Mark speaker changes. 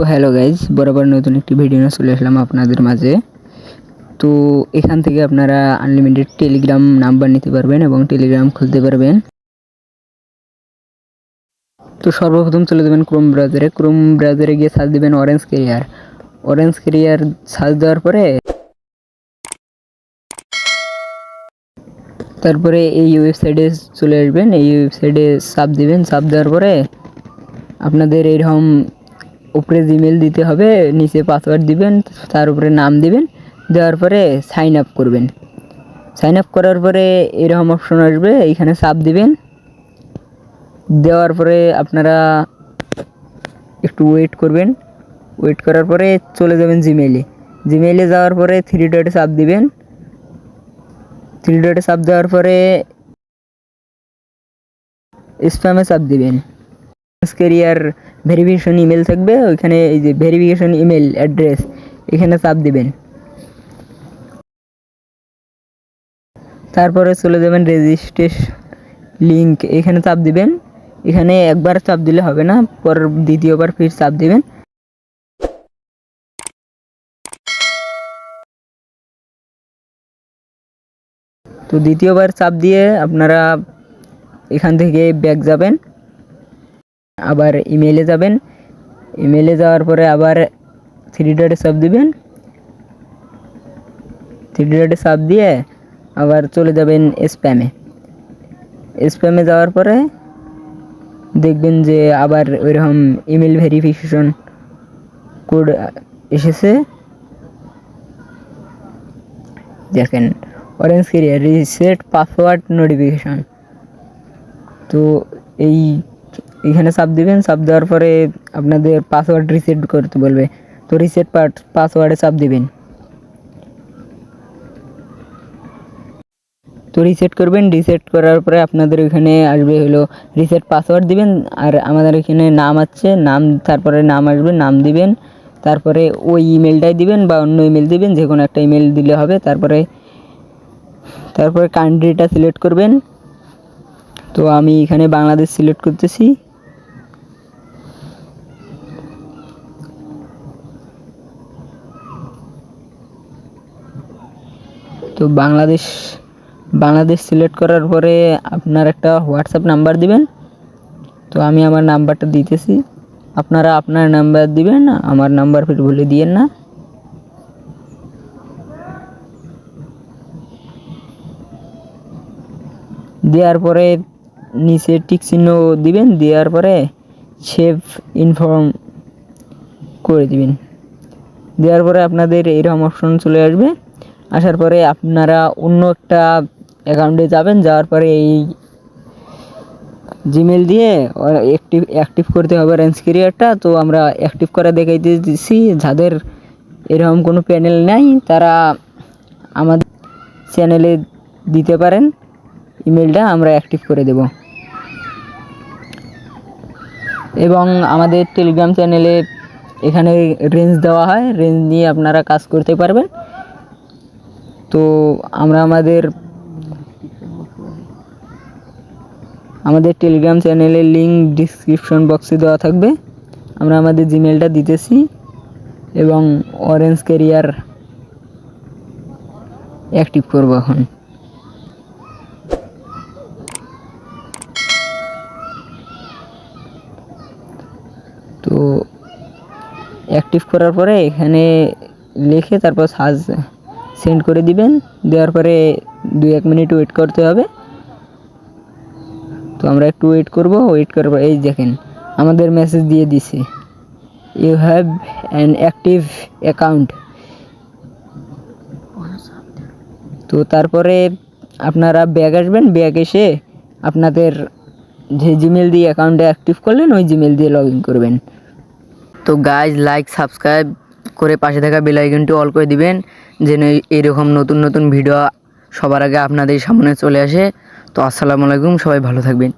Speaker 1: তো hello guys বরাবর নতুন একটি ভিডিও নিয়ে চলে আসলাম আপনাদের মাঝে। তো এখান থেকে আপনারা আনলিমিটেড টেলিগ্রাম নাম্বার নিতে পারবেন এবং টেলিগ্রাম খুলতে পারবেন। তো সর্বপ্রথম চলে যাবেন ক্রোম ব্রাউজারে ক্রোম ব্রাউজারে গিয়ে সার্চ দেবেন orange carrier orange carrier search দেওয়ার পরে তারপরে এই ওয়েবসাইটে চলে আসবেন। এই ওয়েবসাইটে সাপ দিবেন। সাব দেওয়ার পরে আপনাদের এরকম উপরে জিমেল দিতে হবে, নিচে পাসওয়ার্ড দিবেন, তার উপরে নাম দিবেন, দেওয়ার পরে সাইন আপ করবেন। সাইন আপ করার পরে এরকম অপশন আসবে এইখানে সাব দিবেন। দেওয়ার পরে আপনারা একটু ওয়েট করবেন। ওয়েট করার পরে চলে যাবেন জিমেইলে জিমেইলে যাওয়ার পরে থ্রি ডটে সাব দিবেন। থ্রি ডটে সাব দেওয়ার পরে স্প্যামে সাব দিবেন। কেরিয়ার ভেরিফিকেশন ইমেল থাকবে, ওইখানে এই যে ভেরিফিকেশন ইমেল অ্যাড্রেস এখানে চাপ দিবেন। তারপরে চলে যাবেন রেজিস্ট্রেশন লিঙ্ক এখানে চাপ দিবেন। এখানে একবার চাপ দিলে হবে না পর দ্বিতীয়বার ফির চাপ দিবেন। তো দ্বিতীয়বার চাপ দিয়ে আপনারা এখান থেকে ব্যাক যাবেন। আবার ইমেলে যাবেন। ইমেলে যাওয়ার পরে আবার থ্রি ডটে সাব দিবেন। থ্রি ডটে সাব দিয়ে আবার চলে যাবেন স্প্যামে স্প্যামে যাওয়ার পরে দেখবেন যে আবার ওইরকম ইমেল ভেরিফিকেশন কোড এসেছে। দেখেন orange carrier reset password notification তো এই এখানে চাপ দিবেন চাপ দেওয়ার পরে আপনাদের পাসওয়ার্ড রিসেট করতে বলবে। তো রিসেট পার্ট পাসওয়ার্ডে চাপ দিবেন। তো রিসেট করবেন রিসেট করার পরে আপনাদের ওইখানে আসবে হলো রিসেট পাসওয়ার্ড দিবেন, আর আমাদের এখানে নাম আছে, নাম, তারপরে নাম আসবে, নাম দিবেন, তারপরে ওই ইমেলটাই দিবেন বা অন্য ইমেল দিবেন যে কোনো একটা ইমেল দিলে হবে, তারপরে তারপরে কান্ট্রিটা সিলেক্ট করবেন। তো আমি এখানে বাংলাদেশ সিলেক্ট করতেছি। তো বাংলাদেশ বাংলাদেশ সিলেক্ট করার পরে আপনার একটা হোয়াটসঅ্যাপ নাম্বার দিবেন। তো আমি আমার নাম্বারটা দিতেছি। আপনারা আপনার নাম্বার দিবেন, আমার নাম্বার ফির ভুলে দিয়েন না। দেওয়ার পরে নিচে টিক চিহ্ন দিবেন, দেওয়ার পরে সেভ ইনফর্ম করে দিবেন। দেওয়ার পরে আপনাদের এরকম অপশন চলে আসবে। আসার পরে আপনারা অন্য একটা অ্যাকাউন্টে যাবেন, যাওয়ার পরে এই জিমেল দিয়ে অ্যাক্টিভ অ্যাক্টিভ করতে হবে রেঞ্জ কেরিয়ারটা তো আমরা অ্যাক্টিভ করে দেখাইতে দিচ্ছি যাদের এরকম কোনো প্যানেল নাই, তারা আমাদের চ্যানেলে দিতে পারেন। ইমেলটা আমরা অ্যাক্টিভ করে দেব। এবং আমাদের টেলিগ্রাম চ্যানেলে এখানে রেঞ্জ দেওয়া হয়। রেঞ্জ নিয়ে আপনারা কাজ করতে পারবেন। তো আমরা আমাদের আমাদের টেলিগ্রাম চ্যানেলের লিঙ্ক ডিসক্রিপশন বক্সে দেওয়া থাকবে। আমরা আমাদের জিমেলটা দিতেছি এবং অরেঞ্জ ক্যারিয়ার অ্যাক্টিভ করব এখন। তো অ্যাক্টিভ করার পরে এখানে লিখে তারপর সাজ সেন্ড করে দিবেন। দেওয়ার পরে দু এক মিনিট ওয়েট করতে হবে। তো আমরা একটু ওয়েট করব। ওয়েট করার পর এই দেখেন, আমাদের মেসেজ দিয়ে দিছে you have an active account তো তারপরে আপনারা ব্যাগ আসবেন। ব্যাগ এসে আপনাদের যে জিমেল দিয়ে অ্যাকাউন্টে অ্যাক্টিভ করলেন, ওই জিমেল দিয়ে লগ ইন করবেন। তো গাইজ লাইক সাবস্ক্রাইব করে পাশে থাকা বেল আইকনটি অল করে দিবেন, যেন এরকম নতুন নতুন ভিডিও সবার আগে আপনাদের সামনে চলে আসে। তো আসসালামু আলাইকুম, সবাই ভালো থাকবেন।